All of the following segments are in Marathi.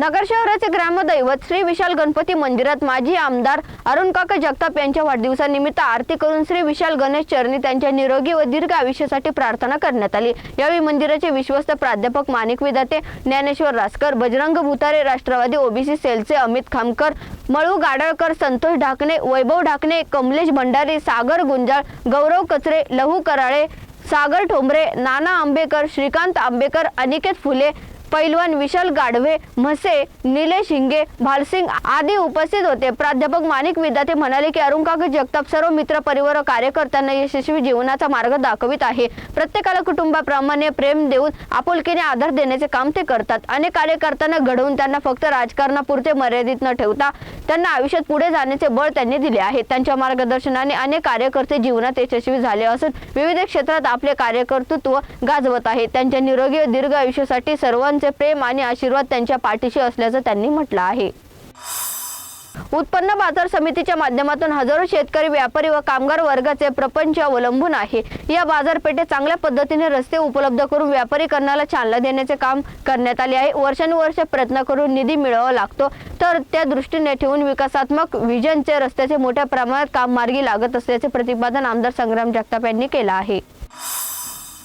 नगर शहराचे ग्रामदैवत श्री विशाल गणपती मंदिरात माजी आमदार अरुण काका जगताप यांच्या वाढदिवसानिमित्त आरती करून श्री विशाल गणेश चरणी त्यांच्या निरोगी व दीर्घ आयुष्यासाठी प्रार्थना करण्यात आली. यावेळी मंदिराचे विश्वस्त प्राध्यापक माणिक विदाते ज्ञानेश्वर रासकर बजरंग भुतारे राष्ट्रवादी ओबीसी सेलचे अमित खामकर मळू गाडळकर संतोष ढाकणे वैभव ढाकणे कमलेश भंडारी सागर गुंजाळ गौरव कचरे लहू कराळे सागर ठोंबरे नाना आंबेकर श्रीकांत आंबेकर अनिकेत फुले पैलवान विशाल गाढवे म्हसे निलेश हिंगे भालसिंग आदी उपस्थित होते. प्राध्यापक माणिक विद्यार्थी म्हणाले की अरुण काका जगताप सर्व मित्र परिवार कार्यकर्त्यांना यशस्वी जीवनाचा मार्ग दाखवित आहे. प्रत्येकाला कुटुंबाप्रमाणे प्रेम देऊन आपुलकीने आधार देण्याचे काम ते करतात. अनेक कार्यकर्त्यांना घडवून त्यांना फक्त राजकारणापुरते मर्यादित न ठेवता त्यांना आयुष्यात पुढे जाण्याचे बळ त्यांनी दिले आहे. त्यांच्या मार्गदर्शनाने अनेक कार्यकर्ते जीवनात यशस्वी झाले असून विविध क्षेत्रात आपले कार्यकर्तृत्व गाजवत आहे. त्यांच्या निरोगी व दीर्घ आयुष्यासाठी सर्वांचे प्रेम आणि आशीर्वाद त्यांच्या पाठीशी असल्याचं त्यांनी म्हटलं आहे. उत्पन्न बाजार समितीच्या माध्यमातून हजारो शेतकरी व्यापारी व कामगार वर्गाचे प्रपंच अवलंबून आहे. या बाजारपेठेत चांगल्या पद्धतीने रस्ते उपलब्ध करून व्यापारीकरणाला चालना देण्याचे काम करण्यात आले आहे. वर्षानुवर्ष प्रयत्न करून निधी मिळवावा लागतो तर त्या दृष्टीने ठेवून विकासात्मक विजनचे रस्त्याचे मोठ्या प्रमाणात काम मार्गी लागत असल्याचे प्रतिपादन आमदार संग्राम जगताप यांनी केलं आहे.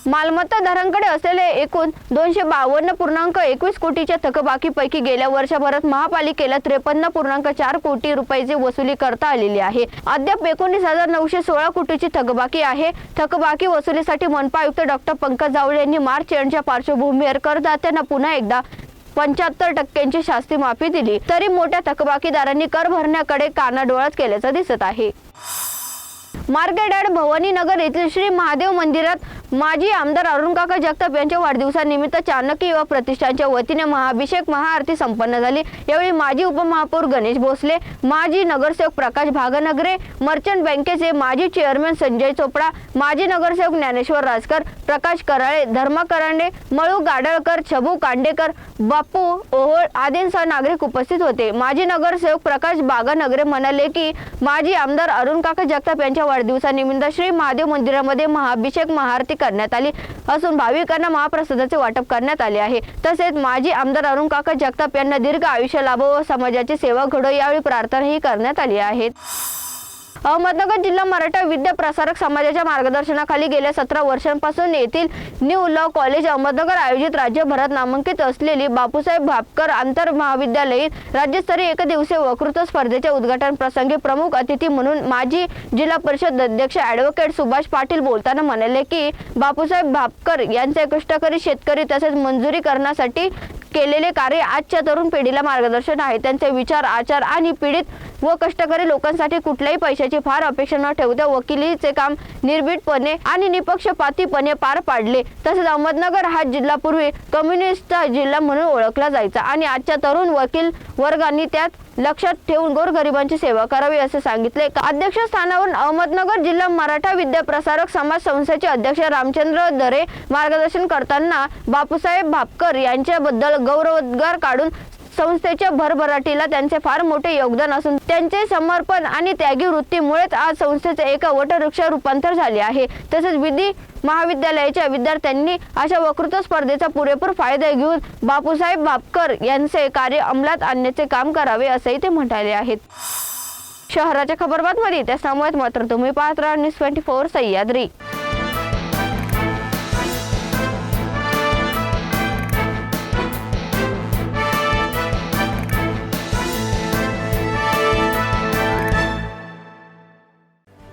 मालमत्ता धारकांकडे असलेले एकूण दोनशे बावन्न पूर्णांक एकवीस कोटीच्या थकबाकीपैकी गेल्या वर्षभरात महापालिकेला त्रेपन्न पूर्णांक चार कोटी रुपयाची वसुली करता आलेली आहे. अद्याप एकोणीस हजार नऊशे सोळा कोटीची थकबाकी आहे. थकबाकी वसुलीसाठी मनपा आयुक्त डॉक्टर पंकज जावळे यांनी मार्च एंडच्या पार्श्वभूमीवर करदात्यांना पुन्हा एकदा पंच्याहत्तर टक्क्यांची शास्ती माफी दिली. तरी मोठ्या थकबाकीदारांनी कर भरण्याकडे कानाडोळाच केल्याचं दिसत आहे. मार्केट भवानी नगर येथील श्री महादेव मंदिरात माजी आमदार अरुणकाका जगताप यांच्या वाढदिवसानिमित्त चाणक्य युवा प्रतिष्ठानच्या वतीने महाभिषेक महाआरती संपन्न झाली. यावेळी माजी उपमहापौर गणेश भोसले माजी नगरसेवक प्रकाश भागनगरे मर्चंट बँकेचे माजी चेअरमॅन संजय चोपडा माजी नगरसेवक ज्ञानेश्वर राजकर प्रकाश कराळे धर्मा करांडे मळू गाडळकर छबू कांडेकर बापू ओहोळ आदींसह नागरिक उपस्थित होते. माजी नगरसेवक प्रकाश बागनगरे म्हणाले की माजी आमदार अरुणकाका जगताप यांच्या वाढदिवसानिमित्त श्री महादेव मंदिरामध्ये महाअभिषेक महाआरती करण्यात आली असून भाविकांना महाप्रसादाचे वाटप करण्यात आले आहे. तसेच माजी आमदार अरुण काका जगताप यांना दीर्घ आयुष्य लाभो व समाजाची सेवा घडो यावेळी प्रार्थनाही करण्यात आली आहे. अहमदनगर जिल्हा मराठा विद्या प्रसारक समाजाच्या मार्गदर्शनाखाली गेल्या सतरा वर्षांपासून येथील न्यू लॉ कॉलेज अहमदनगर आयोजित राज्यभरात नामांकित असलेली बापूसाहेब भापकर आंतर महाविद्यालयीन राज्यस्तरीय एकदिवसीय वक्तृत्व स्पर्धेच्या उद्घाटन प्रसंगी प्रमुख अतिथी म्हणून माजी जिल्हा परिषद अध्यक्ष ॲडव्होकेट सुभाष पाटील बोलताना म्हणाले की बापूसाहेब भापकर यांचे कष्टकरी शेतकरी तसेच मंजुरी करण्यासाठी केलेले कार्य आजच्या तरुण पिढीला मार्गदर्शन आहे. त्यांचे विचार आचार आणि पीडित व कष्टकरी लोकांसाठी कुठल्याही पैशाची फार अपेक्षा न ठेवता वकिलीचे काम निर्भीडपणे आणि निपक्षपातीपणे पार पाडले. तसेच अहमदनगर हा जिल्हा पूर्वी कम्युनिस्ट जिल्हा म्हणून ओळखला जायचा आणि आजच्या तरुण वकील वर्गांनी त्यात लक्षात ठेवून गोरगरिबांची सेवा करावी असे सांगितले. अध्यक्ष स्थानावरून अहमदनगर जिल्हा मराठा विद्या प्रसारक समाज संस्थेचे अध्यक्ष रामचंद्र दरे मार्गदर्शन करताना बापूसाहेब भापकर यांच्याबद्दल गौरवोद्गार काढून संस्थेच्या भरभराटीला त्यांचे फार मोठे योगदान असून त्यांचे समर्पण आणि त्यागी वृत्तीमुळेच आज संस्थेचे एका वटवृक्ष रूपांतर झाले आहे. तसेच विधी महाविद्यालयाच्या विद्यार्थ्यांनी अशा वक्तृत्व स्पर्धेचा पुरेपूर फायदा घेऊन बापूसाहेब भापकर यांचे कार्य अंमलात आणण्याचे काम करावे असेही ते म्हणाले आहेत. शहराच्या खबरबातमध्ये त्या समोर मात्र तुम्ही पाहत राहा न्यूज ट्वेंटी फोर सह्याद्री.